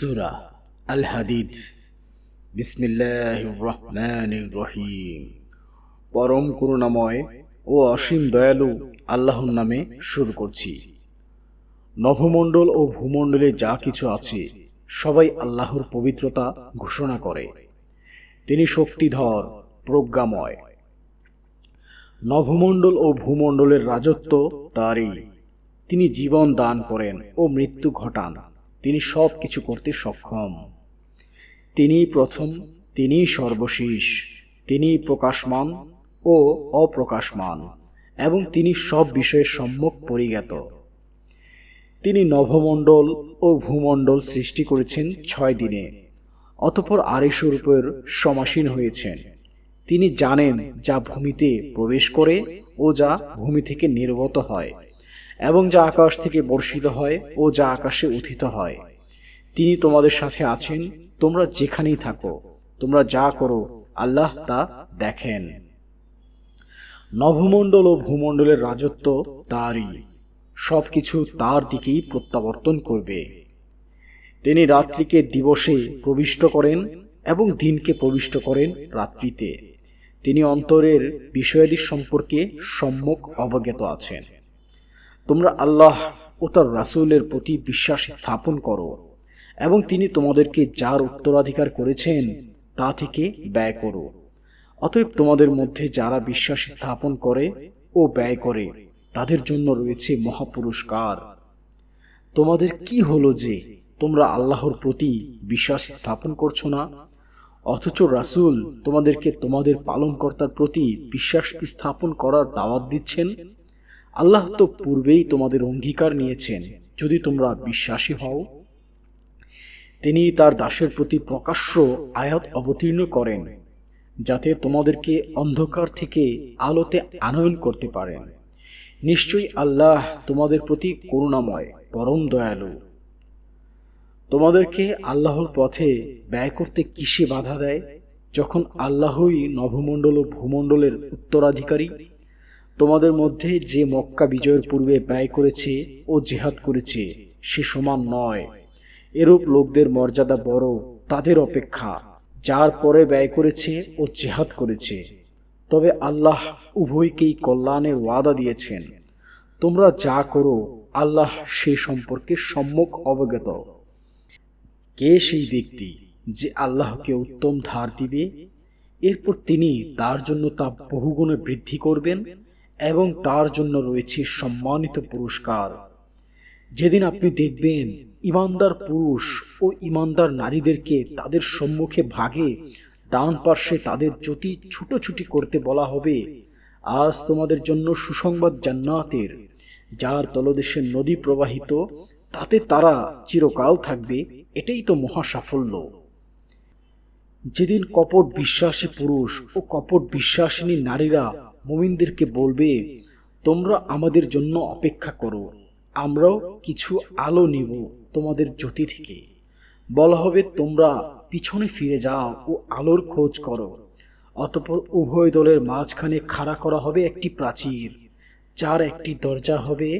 সুরা আল হাদিদ রহিম পরম করুণাময় ও অসীম দয়ালু আল্লাহর নামে শুরু করছি। নভমণ্ডল ও ভূমণ্ডলে যা কিছু আছে, সবাই আল্লাহর পবিত্রতা ঘোষণা করে। তিনি শক্তিধর, প্রজ্ঞাময়। নভমণ্ডল ও ভূমণ্ডলের রাজত্ব তারই। তিনি জীবন দান করেন ও মৃত্যু ঘটান। তিনি সব কিছু করতে সক্ষম। তিনি প্রথম, তিনি সর্বশেষ, তিনি প্রকাশমান ও অপ্রকাশমান এবং তিনি সব বিষয়ের সম্যক পরিজ্ঞাত। তিনি নভমণ্ডল ও ভূমণ্ডল সৃষ্টি করেছেন ছয় দিনে, অতপর আড়াইশোরূপের সমাসীন হয়েছেন। তিনি জানেন যা ভূমিতে প্রবেশ করে ও যা ভূমি থেকে নির্গত হয়। এবং যা আকাশ থেকে বর্ষিত হয় ও যা আকাশে উথিত হয়। তিনি তোমাদের সাথে আছেন, তোমরা যেখানেই থাকো, তোমরা যা করো, আল্লাহ তা দেখেন। নভমণ্ডল ও ভূমণ্ডলের রাজত্ব তারই সব কিছু তার দিকেই প্রত্যাবর্তন করবে। তিনি রাত্রিকে দিবসে প্রবিষ্ট করেন এবং দিনকে প্রবিষ্ট করেন রাত্রিতে। তিনি অন্তরের বিষয়াদি সম্পর্কে সম্যক অবজ্ঞাত আছেন। তোমরা আল্লাহ ও তার রাসুলের প্রতি বিশ্বাস স্থাপন করো এবং তিনি তোমাদেরকে যার উত্তরাধিকার করেছেন তা থেকে ব্যয় করো। অতএব তোমাদের মধ্যে যারা বিশ্বাস স্থাপন করে ও ব্যয় করে, তাদের জন্য রয়েছে মহাপুরস্কার। তোমাদের কি হলো যে তোমরা আল্লাহর প্রতি বিশ্বাস স্থাপন করছ না? অথচ রাসুল তোমাদেরকে তোমাদের পালনকর্তার প্রতি বিশ্বাস স্থাপন করার দাওয়াত দিচ্ছেন? আল্লাহ তো পূর্বেই তোমাদের অঙ্গীকার নিয়েছেন, যদি তোমরা বিশ্বাসী হও। তিনি তার দাসের প্রতি প্রকাশ্য আয়াত অবতীর্ণ করেন, যাতে তোমাদেরকে অন্ধকার থেকে আলোতে আনয়ন করতে পারেন। নিশ্চয়ই আল্লাহ তোমাদের প্রতি করুণাময়, পরম দয়ালু। তোমাদেরকে আল্লাহর পথে ব্যয় করতে কিসে বাধা দেয়? যখন আল্লাহই নভমণ্ডল ও ভূমণ্ডলের উত্তরাধিকারী তোমাদের মধ্যে যে মক্কা বিজয়ের পূর্বে ব্যয় করেছে ও জেহাদ করেছে, সে সমান নয়। এরূপ লোকদের মর্যাদা বড়, তাদের অপেক্ষা, যার পরে ব্যয় করেছে ও জেহাদ করেছে। তবে আল্লাহ উভয়কেই কল্যাণের ওয়াদা দিয়েছেন। তোমরা যা করো, আল্লাহ সে সম্পর্কে সম্যক অবগত। কে সেই ব্যক্তি যে আল্লাহকে উত্তম ধার দিবে? এরপর তিনি তার জন্য তা বহুগুণে বৃদ্ধি করবেন এবং তার জন্য রয়েছে সম্মানিত পুরস্কার। যেদিন আপনি দেখবেন ইমানদার পুরুষ ও ইমানদার নারীদেরকে তাদের সম্মুখে ভাগে, ডান পার্শ্বে তাদের জ্যোতি ছুটোছুটি করতে বলা হবে। আজ তোমাদের জন্য সুসংবাদ জান্নাতের, যার তলদেশে নদী প্রবাহিত, তাতে তারা চিরকাল থাকবে, এটাই তো মহা সাফল্য। যেদিন কপট বিশ্বাসী পুরুষ ও কপট বিশ্বাসিনী নারীরা মুমিনদেরকে বলবে, তোমরা আমাদের জন্য অপেক্ষা করো, আমরাও কিছু আলো নিব তোমাদের জ্যোতি থেকে। বলা হবে, তোমরা পিছনে ফিরে যাও ও আলোর খোঁজ করো। অতপর উভয় দলের মাঝখানে খাড়া করা হবে একটি প্রাচীর, যার একটি দরজা হবে।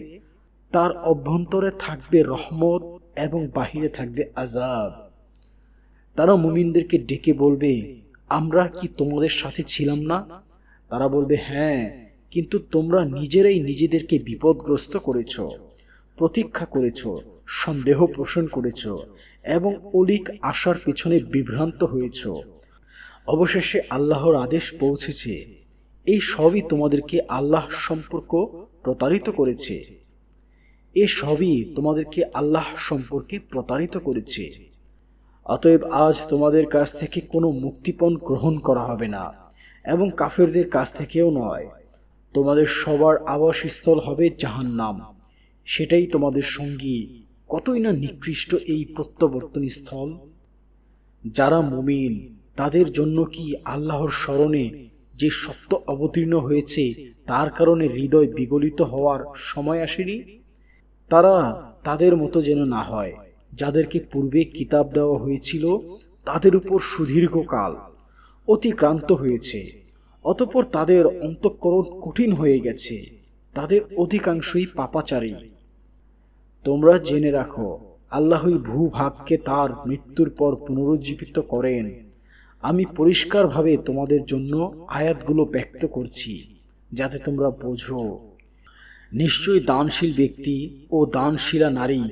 তার অভ্যন্তরে থাকবে রহমত এবং বাহিরে থাকবে আজাব তারা মুমিনদেরকে ডেকে বলবে, আমরা কি তোমাদের সাথে ছিলাম না? তারা বলবে হ্যাঁ কিন্তু তোমরা নিজেরাই নিজেদেরকে বিপদগ্রস্ত করেছ, প্রতীক্ষা করেছ, সন্দেহ পোষণ করেছ এবং অলিক আসার পেছনে বিভ্রান্ত হয়েছ। অবশেষে আল্লাহর আদেশ পৌঁছেছে। এই সবই তোমাদেরকে আল্লাহ সম্পর্ক প্রতারিত করেছে। এ সবই তোমাদেরকে আল্লাহ সম্পর্কে প্রতারিত করেছে। অতএব আজ তোমাদের কাছ থেকে কোনো মুক্তিপণ গ্রহণ করা হবে না। এবং কাফেরদের কাছ থেকেও নয়। তোমাদের সবার আবাসস্থল হবে জাহান্নাম। সেটাই তোমাদের সঙ্গী। কতই না নিকৃষ্ট এই প্রত্যাবর্তন স্থল। যারা মুমিন, তাদের জন্য কি আল্লাহর স্মরণে যে সত্য অবতীর্ণ হয়েছে, তার কারণে হৃদয় বিগলিত হওয়ার সময় আসেনি? তারা তাদের মতো যেন না হয়, যাদেরকে পূর্বে কিতাব দেওয়া হয়েছিল, তাদের উপর সুদীর্ঘকাল। অতিক্রান্ত হয়েছে। অতপর তাদের অন্তঃকরণ কঠিন হয়ে গেছে। তাদের অধিকাংশই পাপাচারী। তোমরা জেনে রাখো, আল্লাহই ভূভাগকে তার মৃত্যুর পর পুনরুজ্জীবিত করেন। আমি পরিষ্কারভাবে তোমাদের জন্য আয়াতগুলো ব্যক্ত করছি, যাতে তোমরা বোঝো। নিশ্চয়ই দানশীল ব্যক্তি ও দানশীলা নারী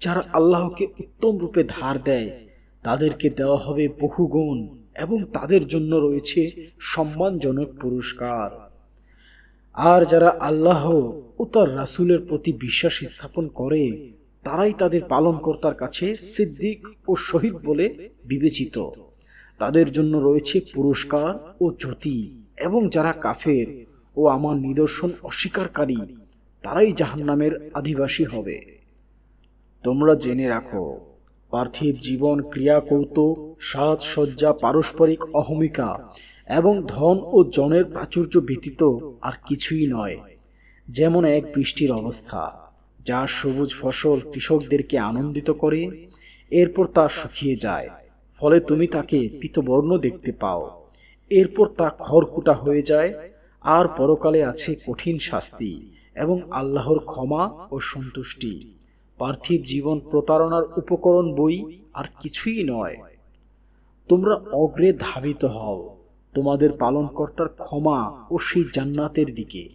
যারা আল্লাহকে উত্তম রূপে ধার দেয়, তাদেরকে দেওয়া হবে বহুগুণ। এবং তাদের জন্য রয়েছে সম্মানজনক পুরস্কার। আর যারা আল্লাহ ও তার রাসূলের প্রতি বিশ্বাস স্থাপন করে, তারাই তাদের পালনকর্তার কাছে সিদ্দিক ও শহীদ বলে বিবেচিত। তাদের জন্য রয়েছে পুরস্কার ও জ্যোতি এবং যারা কাফের ও আমার নিদর্শন অস্বীকারী, তারাই জাহান্নামের আদিবাসী হবে। তোমরা জেনে রাখো পার্থিব জীবন ক্রিয়া কৌতুক সাজসজ্জা, পারস্পরিক অহমিকা এবং ধন ও জনের প্রাচুর্য ব্যতীত আর কিছুই নয়। যেমন এক বৃষ্টির অবস্থা যার সবুজ ফসল কৃষকদেরকে আনন্দিত করে, এরপর তা শুকিয়ে যায়, ফলে তুমি তাকে পিতবর্ণ দেখতে পাও। এরপর তা খড়কুটা হয়ে যায়, আর পরকালে আছে কঠিন শাস্তি এবং আল্লাহর ক্ষমা ও সন্তুষ্টি। পার্থিব জীবন প্রতারণার উপকরণ বই আর কিছুই নয়। তোমরা অগ্রে ধাবিত হও। তোমাদের পালনকর্তার ক্ষমা ও সেই জান্নাতের দিকে,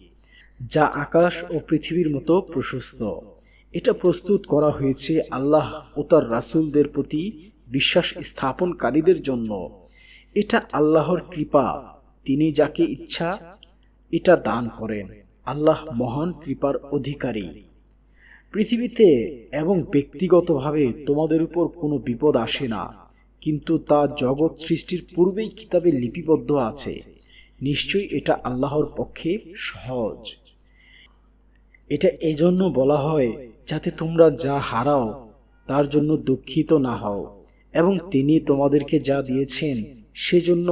যা আকাশ ও পৃথিবীর মতো প্রশস্ত। এটা প্রস্তুত করা হয়েছে আল্লাহ ও তার রাসূলদের প্রতি বিশ্বাস স্থাপনকারীদের জন্য। এটা আল্লাহর কৃপা, তিনি যাকে ইচ্ছা, এটা দান করেন। আল্লাহ মহান কৃপার অধিকারী। পৃথিবীতে এবং ব্যক্তিগতভাবে তোমাদের উপর কোনো বিপদ আসে না, কিন্তু তা জগৎ সৃষ্টির পূর্বেই কিতাবে লিপিবদ্ধ আছে। নিশ্চয়ই এটা আল্লাহর পক্ষে সহজ। এটা এজন্য বলা হয়, যাতে তোমরা যা হারাও, তার জন্য দুঃখিত না হও, এবং তিনি তোমাদেরকে যা দিয়েছেন, সেজন্য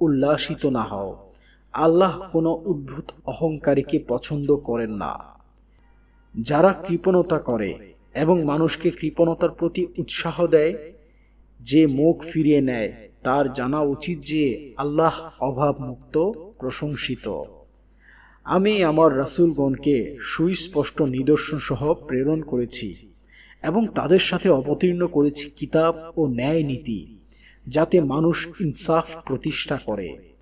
উল্লাসিত না হও। আল্লাহ কোনো উদ্ভূত অহংকারীকে পছন্দ করেন না। যারা কৃপণতা করে এবং মানুষকে কৃপণতার প্রতি উৎসাহ দেয়, যে মুখ ফিরিয়ে নেয়, তার জানা উচিত যে আল্লাহ অভাবমুক্ত, প্রশংসিত। আমি আমার রাসূলগণকে সুস্পষ্ট নিদর্শন সহ প্রেরণ করেছি এবং তাদের সাথে অবতীর্ণ করেছি কিতাব ও ন্যায় নীতি, যাতে মানুষ ইনসাফ প্রতিষ্ঠা করে।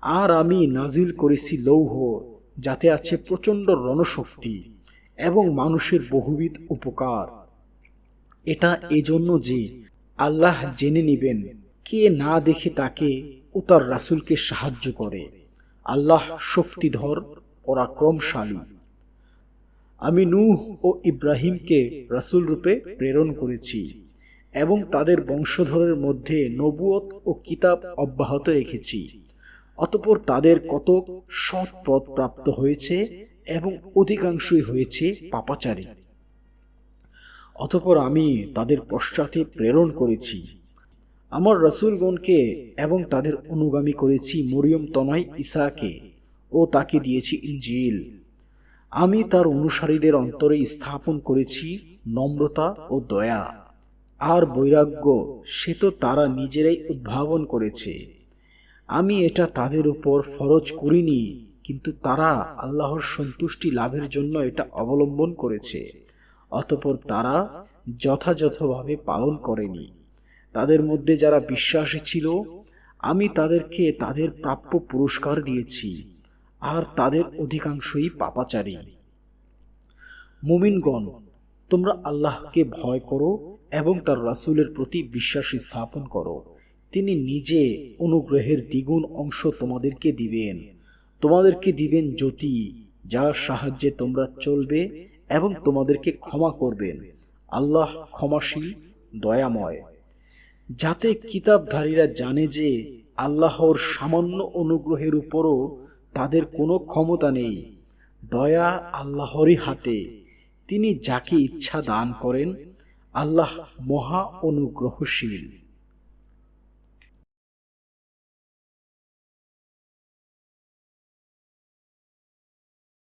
আর আমি নাজিল করেছি লৌহ, যাতে আছে প্রচণ্ড রণশক্তি। এবং মানুষের বহুবিধ উপকার। এটা এজন্য যে আল্লাহ জেনে নেবেন, কে না দেখে তাকে ও তার রাসূলকে সাহায্য করে। আল্লাহ শক্তিধর, পরাক্রমশালী। আমি নূহ ও ইব্রাহিমকে রাসূল রূপে প্রেরণ করেছি এবং তাদের বংশধরের মধ্যে নবুয়ত ও কিতাব অব্যাহত রেখেছি। অতপর তাদের কত সৎ পথ প্রাপ্ত হয়েছে এবং অধিকাংশই হয়েছে পাপাচারী। অতপর আমি তাদের পশ্চাতে প্রেরণ করেছি। আমার রসুলগণকে এবং তাদের অনুগামী করেছি মরিয়ম তনয় ইসাকে ও তাকে দিয়েছি ইঞ্জিল আমি তার অনুসারীদের অন্তরে স্থাপন করেছি নম্রতা ও দয়া। আর বৈরাগ্য, সে তো তারা নিজেরাই উদ্ভাবন করেছে। আমি এটা তাদের উপর ফরজ করিনি। কিন্তু তারা আল্লাহর সন্তুষ্টি লাভের জন্য এটা অবলম্বন করেছে। অতপর তারা যথাযথভাবে পালন করেনি। তাদের মধ্যে যারা বিশ্বাসী ছিল, আমি তাদেরকে তাদের প্রাপ্য পুরস্কার দিয়েছি, আর তাদের অধিকাংশই পাপাচারী। মুমিনগণ, তোমরা আল্লাহকে ভয় করো এবং তার রাসূলের প্রতি বিশ্বাস স্থাপন করো। তিনি নিজে অনুগ্রহের দ্বিগুণ অংশ তোমাদেরকে দিবেন। তোমাদেরকে দিবেন জ্যোতি, যার সাহায্যে তোমরা চলবে এবং তোমাদেরকে ক্ষমা করবেন। আল্লাহ ক্ষমাশীল, দয়াময়। যাতে কিতাবধারীরা জানে যে আল্লাহর সামান্য অনুগ্রহের উপরও তাদের কোনো ক্ষমতা নেই। দয়া আল্লাহরই হাতে। তিনি যাকে ইচ্ছা দান করেন, আল্লাহ মহা অনুগ্রহশীল।